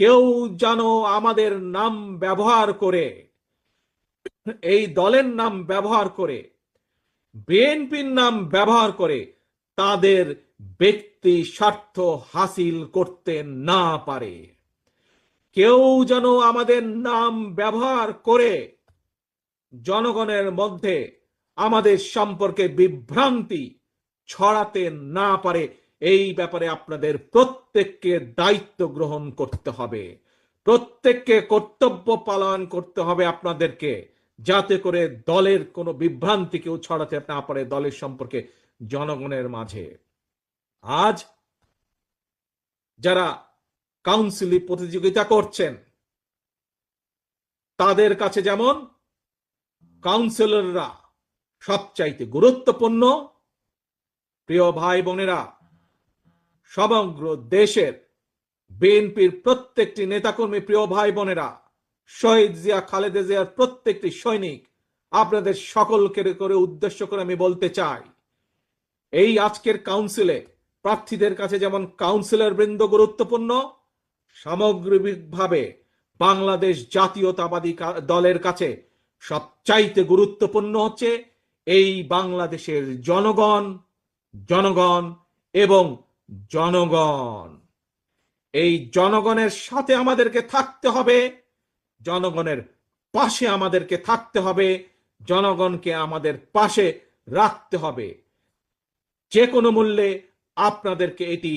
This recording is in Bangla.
কেউ যেন আমাদের নাম ব্যবহার করে, এই দলের নাম ব্যবহার করে, বিএনপির নাম ব্যবহার করে তাদের ব্যক্তি স্বার্থ হাসিল করতে না পারে। কেউ যেন আমাদের নাম ব্যবহার করে জনগণের মধ্যে আমাদের সম্পর্কে বিভ্রান্তি ছড়াতে না পারে, এই ব্যাপারে আপনাদের প্রত্যেককে দায়িত্ব গ্রহণ করতে হবে। প্রত্যেককে কর্তব্য পালন করতে হবে আপনাদেরকে। যাতে করে দলের কোনো বিভ্রান্তি কেউ ছড়াতে না পারে দলের সম্পর্কে জনগণের মাঝে। আজ যারা কাউন্সিলে প্রতিযোগিতা করছেন, তাদের কাছে যেমন কাউন্সিলররা সবচাইতে গুরুত্বপূর্ণ, প্রিয় ভাই বোনেরা সমগ্র দেশের বিএনপির প্রত্যেকটি নেতাকর্মী প্রিয় ভাই বোনেরা, শহীদ জিয়া খালেদা জিয়ার প্রত্যেকটি সৈনিক, আপনাদের সকলকে করে উদ্দেশ্য করে আমি বলতে চাই, এই আজকের কাউন্সিলে প্রার্থীদের কাছে যেমন কাউন্সিলর বৃন্দ গুরুত্বপূর্ণ, সামগ্রিকভাবে বাংলাদেশ জাতীয়তাবাদী দলের কাছে সবচাইতে গুরুত্বপূর্ণ হচ্ছে এই বাংলাদেশের জনগণ জনগণ এবং জনগণ। এই জনগণের সাথে আমাদেরকে থাকতে হবে, জনগণের পাশে আমাদেরকে থাকতে হবে, জনগণকে আমাদের পাশে রাখতে হবে। যে কোনো মূল্যে আপনাদেরকে এটি